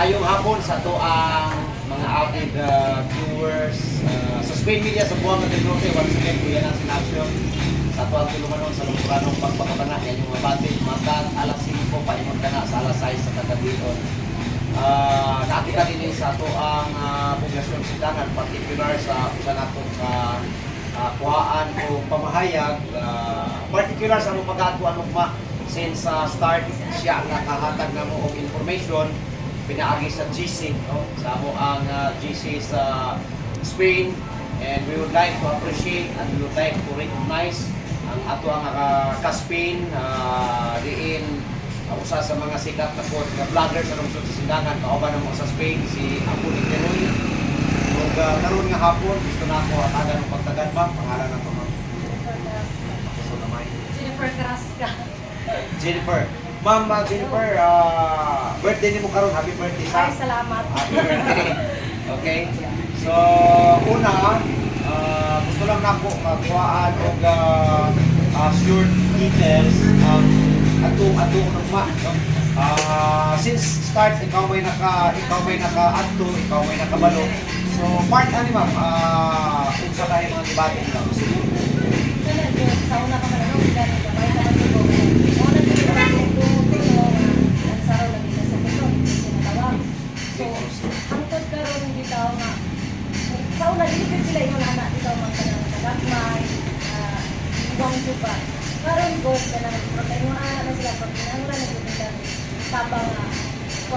Maayong hapon sa to ang mga avid uh, viewers uh, sa Spain Media sa Buanga del Norte. Once again, kuya na sinasyon sa to ang tulumanon sa lumuranong pagpapakana. Yan yung mga batid, matat, alas 5 pa imod ka na sa alas 6 sa kagabion. Uh, nakita din sa to ang uh, poblasyon silangan, particular sa usa nato ka uh, kuhaan o pamahayag, uh, particular sa mga pagkatuan ugma since uh, start siya nakahatag na mo og information pinaagi sa GC no? Sa mo ang uh, GC sa Spain. And we would like to appreciate and we would like to recognize ang ato ang uh, ka-Spain uh, diin uh, usa sa mga sikat na po nga vlogger sa lungsod sa Silangan kauban mo sa Spain si Apo ni Teroy ug uh, karon nga hapon gusto na ako hatagan ng pagtagan ba pangalan nato ma'am. So namay Jennifer Carrasca. Jennifer. Ma'am uh, Jennifer, uh, birthday ni mo karon. Happy birthday sa. Ay, salamat. Happy birthday. Okay? So, una, uh, gusto lang nako magkuhaan og uh, uh, short details ang ato ato nagma. No? Uh, since start ikaw may naka ikaw may naka adto, ikaw may nakabalo. So, part ani ma'am, uh, unsa kay mga debate yun, sa una ka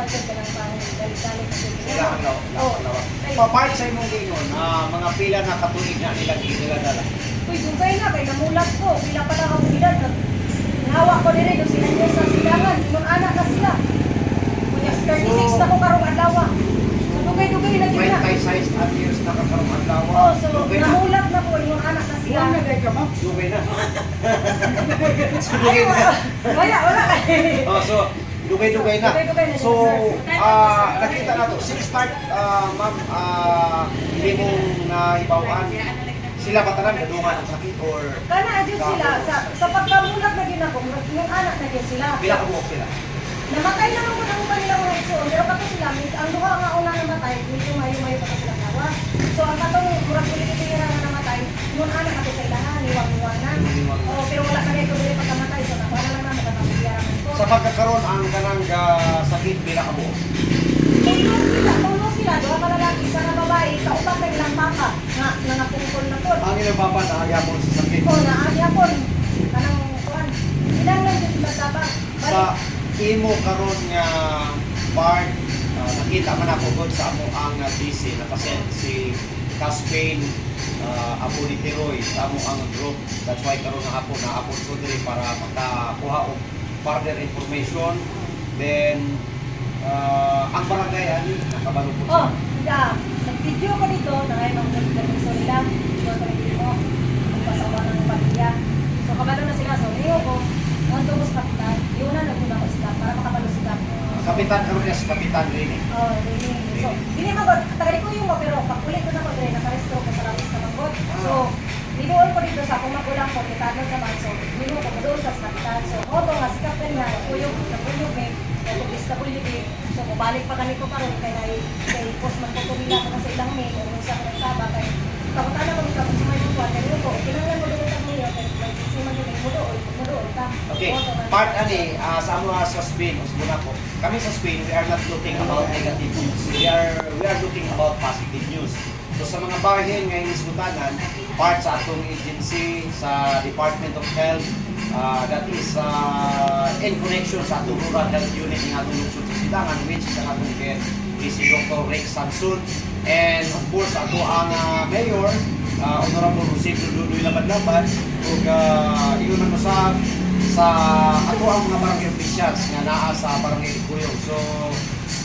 kwanto ka ng pang galit-galit na sila. Oo. Papart sa imong gingon, ah, mga pila na katuig na nila nila dala. Uy, dugay na, kay namulat ko. Pila pa lang ako edad. Nahawa ko din ito sila niya sa silangan. Yung anak na sila. Kunya, 36 na ko karong adlaw. So, dugay-dugay na gina. 26 at years na kakaroon ang dawa. Oh, so, na. namulat na ko yung anak na sila. Dugay na. so, Ay, dugay na. wala. Wala. Oh, so, dugay-dugay na. So, ah, nakita na to. Since start, ah, ma'am, ah, hindi mong naibawan, sila ba tanan gadungan ang sakit or Kana adyo sila sa sa pagkamulat na gina ko, yung anak na din sila. pila ka sila? Namatay na naman ang kanila mga igsoon. Pero kato sila, may- ang duha nga una namatay, medyo mayo-mayo pa sila kawa. So ang katong murag kulit nga namatay, yung anak ako sa ilahan, iwang-iwangan. Oh, pero wala kami ito dili pagkamatay. So nakuha na lang namin katong biyaran Sa pagkakaroon ang kanang ah, sakit pila ka buok? Tulong sila, tulong sila. Duha ka lalaki, isa na babae, kauban na ilang papa nga nangapungkol na po. Ang ilang papa na agyapon sa sakit. O na agya po, kanang kuan. Ilang lang din sila tabang. sa imo karon nga part ah, nakita man ako gud sa amo ang uh, DC nakasend si Caspain uh, Apo ni Tiroy sa amo ang group that's why karon nga hapon na hapon ko diri para makakuha og further information then uh, ang barangay ani nakabalo po Oh, yeah. Nag-video ko dito, nakaya mga nag-permiso nila. Ito ko rin mo. Ang pasawa ng pamilya. So, kabalo na sila. So, niyo ko, ang sa kapitan, yun na nagmuna ko sila para makabalo sila. kapitan niya si kapitan rini Oh, really. So, hindi mo ko, tagali ko yung mo, pero pakulit ko na ko din, nakarestro ko sa labis na manggod. So, Linuon ko dito sa kung magulang ko, kitano naman. So, linuon ko doon sa kapitan. So, oto nga, si Captain nga, kuyog, nakuyog eh. Kung PWD, so mabalik pa ganito pa rin kay kay kay postman ko kumila ko na sa ilang mail o sa kanang taba kay takot na mo dito sa may buwan kay ko kinahanglan mo dito sa mail kay may si man dito mo doon mo doon ta Okay, part ani ah, sa amo sa Spain, usbo na ko. Kami sa Spain, we are not looking about negative news. We are we are looking about positive news. So sa mga bahin nga inisbutanan, part sa atong agency sa Department of Health, ah, that is ah, in connection sa atong rural health unit ng atong lungsod sa Silangan, which is ang atong care is si Dr. Rex Samson. And of course, ato ang ah, mayor, uh, Honorable Jose Duduy Laban-Laban, ug uh, iyon ang sa sa ato ang mga barangay officials nga naa sa barangay Kuyong. So,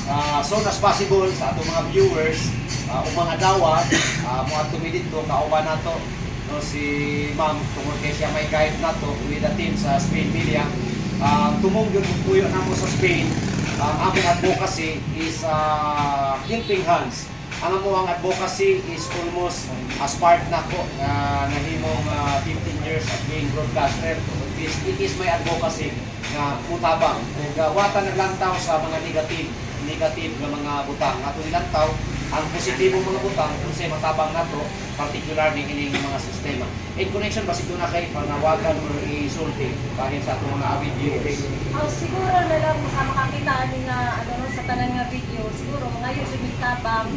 uh, soon as possible sa ato mga viewers, uh, mga dawa, uh, mga tumidit ko, kauban nato no, si ma'am, tungkol kay siya may guide nato with the team sa Spain Media. Uh, tumong yun kung puyo na mo sa Spain, ang aming advocacy is uh, helping hands. Ang amo ang advocacy is almost as part na ko na nahimong uh, 15 years of being broadcaster. It is, it is my advocacy nga mutabang ug uh, wata naglantaw sa mga negative negative nga mga butang ato nilantaw ang positibong mga butang kung say matabang nato particular ni kining mga sistema. In connection ba siguro na kay panawagan or isulti bahin sa atong mga avid viewers Ang siguro na lang sa makakita ni nga ano no, sa tanan nga video, siguro mga yung tabang,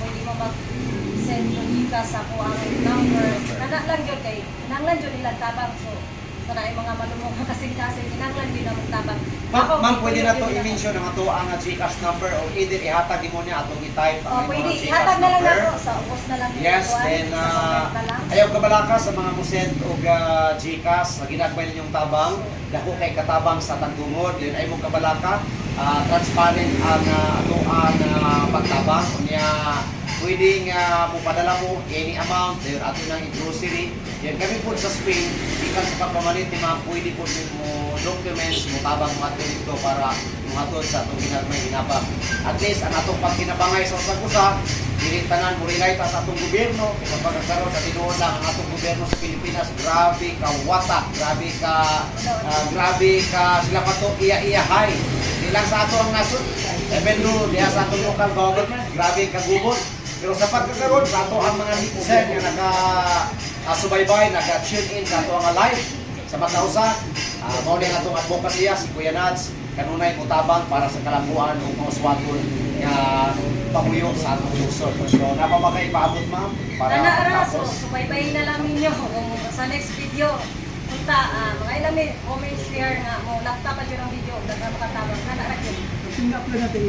pwede mo mag-send yung ika sa ko ang number. Kana lang yun kay, nanglan yun nila tabang, so sana ay mga malumong kasing-kasing, kinanglan yun ang tabang. Ma'am, ma'am, pwede na to i-mention ang ato ang GCash number o either ihatag mo niya atong i-type Oh, ang pwede, mga GCash ihatag na lang nato sa ubos na lang. Yes, Kuwan, then uh, ayaw kabalaka sa mga musend o uh, GCash na ginagmay ninyong tabang, dako kay katabang sa tagtungod, then ay mo kabalaka, ah, transparent ang uh, ato ang uh, pagtabang, kunya pwedeng uh, mupadala mo any amount, then ato nang grocery, yan kami po sa Spain, ikan sa pagpamalit ni ma'am, pwede po mo documents, mo tabang mo ato dito para muhatod sa atong ginagmay ginabang. At least ang atong pagkinabangay sa usag-usa, dili tanan mo relay ta sa atong gobyerno. Kaya pagkakaroon sa tinuod lang ang atong gobyerno sa Pilipinas. Grabe ka watak grabe ka ah, grabe ka sila pa to iya iya hay di lang sa ato ang nasod even though diha sa atong local government grabe ka gubot pero sa pagkakaroon sa ato ang mga citizen nga naka uh, subaybay naka tune in sa ato ang live sa Matausa uh, mao din atong advokasya si Kuya Nads kanunay mutabang para sa kalambuan ug mauswaton nga pamuyo sa atong lungsod. So napamakay paabot ma'am para Ana ara so matapos. subaybayin na lang ninyo kung sa next video punta ah, mga ilang comments share nga mo laptop pa jud ang video daga makatabang na ra gyud. Kung i-upload natin.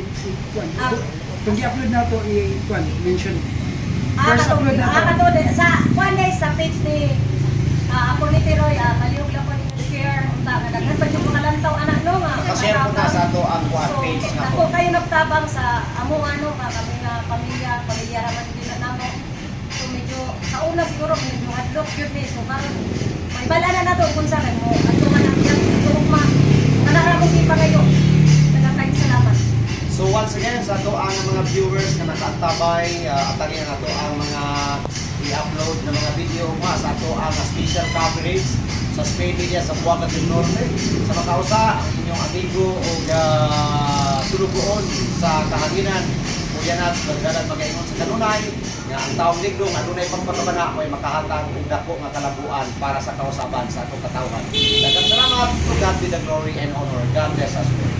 Ah. Kung i-upload na to i-kwan, mention. Ah First upload na ah to. kato de- sa one day sa page ni ah ako ni Tiroy ah kaliyog lang ko ni share unta nga daghan pa jud mga lantaw anak no nga. Naka-share po na sa ato ang kuan So, page na ako po. kayo nagtabang sa amo ano ka kami nga pamilya, pamilya raman din na namo. So medyo sa una siguro medyo hadlok yun eh. So karon may bala na nato kung sa mo. Ato man ang yan tugma. Nga na mo pa ngayon. Once again sa ato ang mga viewers na nakaantabay uh, atangin na ato ang mga i-upload na mga video nga sa ato ang special coverage sa Spain Media sa Buanga del Norte sa makausa ang inyong amigo o uh, sulugoon sa kahanginan Kuya Nats, nagdalan magaingon sa kanunay nga ang taong ligdong adunay pagpakabana mo ay makahatag og dako nga kalabuan para sa kausaban sa atong katawhan. Daghang salamat to God be the glory and honor. God bless us all.